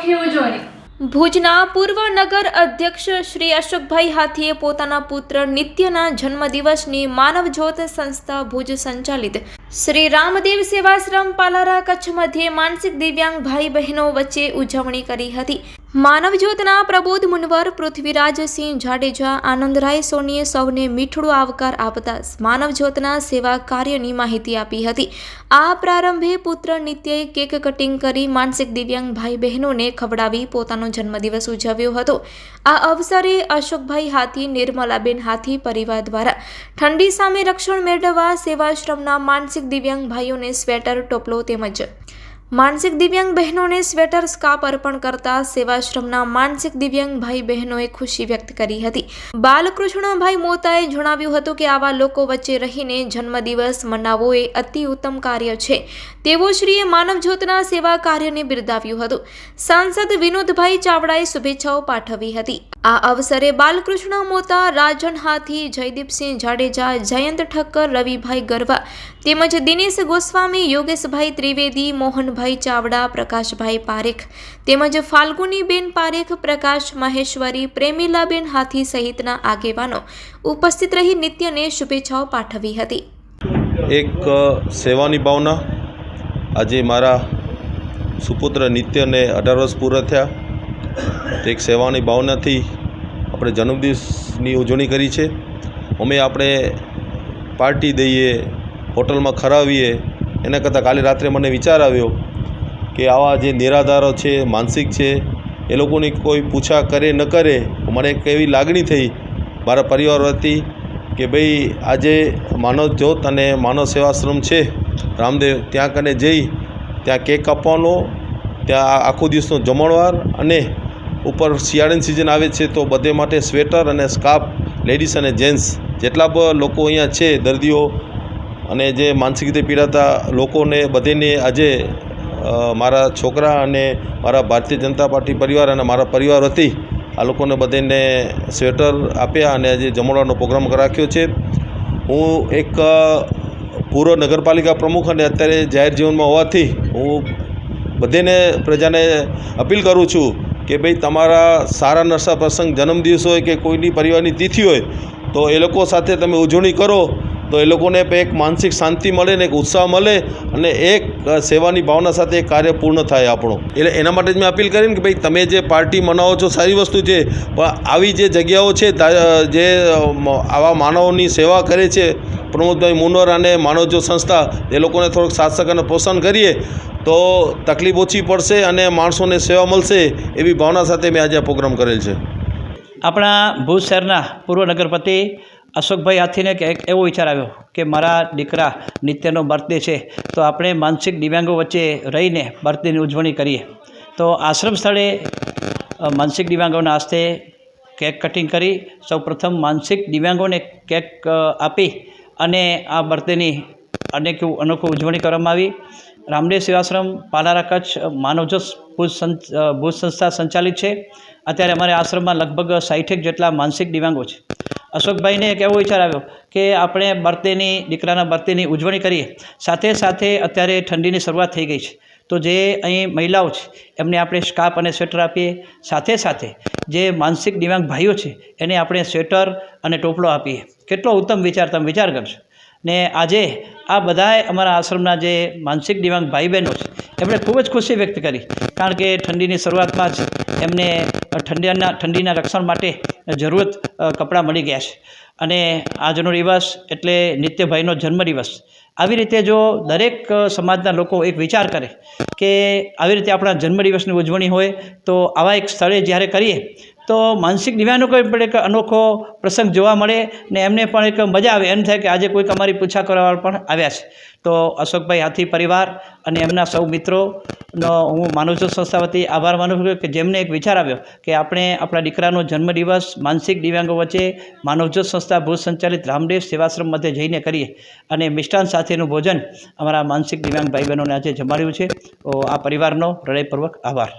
અનોખી ઉજવણી. ભુજના પૂર્વ નગર અધ્યક્ષ શ્રી અશોકભાઈ હાથીએ પોતાના પુત્ર નિત્યના જન્મદિવસની માનવજ્યોત સંસ્થા ભુજ સંચાલિત. શ્રી રામદેવ સેવાશ્રમ પાલારા કચ્છ મધ્યે માનસિક દિવ્યાંગ ભાઈ બહેનો વચ્ચે ઉજવણી કરી હતી. માનવજ્યોતના પ્રબોધ મુનવર પૃથ્વીરાજસિંહ જાડેજા, આનંદરાય સોનીએ સૌને મીઠડો આવકાર આપતા માનવજ્યોતના સેવા કાર્યની માહિતી આપી હતી. આ પ્રારંભે પુત્ર નિત્યએ કેક કટિંગ કરી માનસિક દિવ્યાંગ ભાઈ બહેનોને ખવડાવી પોતાનો જન્મદિવસ ઉજવ્યો હતો. આ અવસરે અશોકભાઈ હાથી, નિર્મલાબેન હાથી પરિવાર દ્વારા ઠંડી સામે રક્ષણ મેળવવા સેવાશ્રમના માનસિક દિવ્યાંગ ભાઈઓને સ્વેટર, ટોપલો તેમજ માનસિક દિવ્યાંગ બહેનોને સ્વેટર સ્કાર્ફ અર્પણ કરતા સેવાશ્રમના માનસિક દિવ્યાંગ ભાઈ બહેનોએ ખુશી વ્યક્ત કરી હતી. બાલકૃષ્ણભાઈ મોતાએ જણાવ્યું હતું કે આવા લોકો વચ્ચે રહીને જન્મદિવસ મનાવવો એ અતિ ઉત્તમ કાર્ય છે. તેવો શ્રીએ માનવજ્યોતના સેવા કાર્યને બિરદાવ્યું હતું. સાંસદ વિનોદભાઈ ચાવડાએ શુભેચ્છાઓ પાઠવી હતી. આ અવસરે બાલકૃષ્ણ મોતા, રાજન હાથી, જયદીપસિંહ જાડેજા, જયંત ઠક્કર, રવિભાઈ ગરવા તેમજ દિનેશ ગોસ્વામી, યોગેશભાઈ ત્રિવેદી, મોહનભાઈ ચાવડા, પ્રકાશભાઈ પારેખ તેમજ ફાલ્ગુનીબેન પારેખ, પ્રકાશ મહેશ્વરી, પ્રેમીલાબેન હાથી સહિતના આગેવાનો ઉપસ્થિત રહી નિત્યને શુભેચ્છાઓ પાઠવી હતી. એક સેવાની ભાવના. આજે મારા સુપુત્ર નિત્યને અઢાર વર્ષ પૂરા થયા. એક સેવાની ભાવનાથી આપણે જન્મદિવસની ઉજવણી કરી છે. અમે આપણે પાર્ટી દઈએ, હોટલમાં ખરાવીએ, એના કરતાં કાલે રાત્રે મને વિચાર આવ્યો કે આવા જે નિરાધારો છે, માનસિક છે, એ લોકોની કોઈ પૂછા કરે, ન કરે મને એક એવી લાગણી થઈ મારા પરિવાર વતી કે ભાઈ આજે માનવ જ્યોત અને માનવ સેવાશ્રમ છે. રામદેવ, ત્યાં કને જઈ, ત્યાં કેક કાપવાનો ત્યાં આખો દિવસનો જમણવાર અને ઉપર શિયાળાની સિઝન આવે છે, તો બધે માટે સ્વેટર અને સ્કાર્ફ લેડીઝ અને જેન્ટ્સ જેટલા પણ લોકો અહીંયા છે, દર્દીઓ અને જે માનસિક રીતે પીડાતા લોકોને બધેને આજે મારા છોકરા અને મારા ભારતીય જનતા પાર્ટી પરિવાર અને મારા પરિવાર વતી આ લોકોને બધાને સ્વેટર આપ્યા અને આજે જમણવાનો પ્રોગ્રામ રાખ્યો છે. હું એક પૂર્વ નગરપાલિકા પ્રમુખ અને અત્યારે જાહેર જીવનમાં હોવાથી હું બધેને પ્રજાને અપીલ કરું છું કે ભાઈ તમારા સારા નરસા પ્રસંગ જન્મદિવસ હોય કે કોઈની પરિવારની તિથિ હોય તો એ લોકો સાથે તમે ઉજવણી કરો તો એ લોકોને એક માનસિક શાંતિ મળે ને એક ઉત્સાહ મળે અને એક સેવાની ભાવના સાથે એક કાર્ય પૂર્ણ થાય આપણું. એટલે એના માટે જ મેં અપીલ કરીને કે ભાઈ તમે જે પાર્ટી મનાવો છો, સારી વસ્તુ છે, પણ આવી જે જગ્યાઓ છે જે આવા માનવોની સેવા કરે છે, પ્રમોદભાઈ મુનવર અને માનવજો સંસ્થા, એ લોકોને થોડોક સાથ સહકારને પ્રોત્સાહન કરીએ, તો તકલીફ ઓછી પડશે અને માણસોને સેવા મળશે એવી ભાવના સાથે મેં આજે આ પ્રોગ્રામ કરેલ છે. આપણા ભુજ શહેરના પૂર્વ નગરપતિ અશોકભાઈ હાથીને એક એવો વિચાર આવ્યો કે મારા દીકરા નિત્યનો બર્થડે છે, તો આપણે માનસિક દિવ્યાંગો વચ્ચે રહીને બર્થડેની ઉજવણી કરીએ. તો આશ્રમ સ્થળે માનસિક દિવ્યાંગોના હસ્તે કેક કટિંગ કરી, સૌપ્રથમ માનસિક દિવ્યાંગોને કેક આપી અને આ બર્થડેની અનેક અનોખી ઉજવણી કરવામાં આવી. રામદેવ સેવાશ્રમ પાલારા કચ્છ માનવજોત ભુજ ભુજ સંસ્થા સંચાલિત છે. અત્યારે અમારે આશ્રમમાં લગભગ સાઠેક જેટલા માનસિક દિવ્યાંગો છે. અશોકભાઈને એક એવો વિચાર આવ્યો કે આપણે બર્થડેની, દીકરાના બર્થડેની ઉજવણી કરીએ. સાથે સાથે અત્યારે ઠંડીની શરૂઆત થઈ ગઈ છે. તો જે અહીં મહિલાઓ છે, એમને આપણે સ્કાર્ફ અને સ્વેટર આપીએ. સાથે સાથે જે માનસિક દિવ્યાંગ ભાઈઓ છે, એને આપણે સ્વેટર અને ટોપલો આપીએ. કેટલો ઉત્તમ વિચાર, તમે વિચાર કરશો ને આજે આ બધાય અમારા આશ્રમના જે માનસિક દિવ્યાંગ ભાઈ બહેનો છે એમણે ખૂબ જ ખુશી વ્યક્ત કરી. કારણ કે ઠંડીની શરૂઆતમાં જ એમને ઠંડીના ઠંડીના રક્ષણ માટે જરૂરત કપડાં મળી ગયા છે. અને આજનો દિવસ એટલે નિત્યભાઈનો જન્મદિવસ. આવી રીતે જો દરેક સમાજના લોકો એક વિચાર કરે કે આવી રીતે આપણા જન્મદિવસની ઉજવણી હોય, તો આવા એક સ્થળે જ્યારે કરીએ તો માનસિક દિવ્યાંગનો કોઈ પણ એક અનોખો પ્રસંગ જોવા મળે ને એમને પણ એક મજા આવે. એમ થાય કે આજે કોઈક અમારી પૂછા કરવા પણ આવ્યા છે. તો અશોકભાઈ હાથી પરિવાર અને એમના સૌ મિત્રોનો હું માનવજ્યોત સંસ્થા વતી આભાર માનું છું કે જેમને એક વિચાર આવ્યો કે આપણે આપણા દીકરાનો જન્મદિવસ માનસિક દિવ્યાંગો વચ્ચે માનવજ્યોત સંસ્થા ભુજ સંચાલિત રામદેવ સેવાશ્રમ મધ્યે જઈને કરીએ અને મિષ્ટાન સાથેનું ભોજન અમારા માનસિક દિવ્યાંગ ભાઈ બહેનોને આજે જમાડ્યું છે. તો આ પરિવારનો હૃદયપૂર્વક આભાર.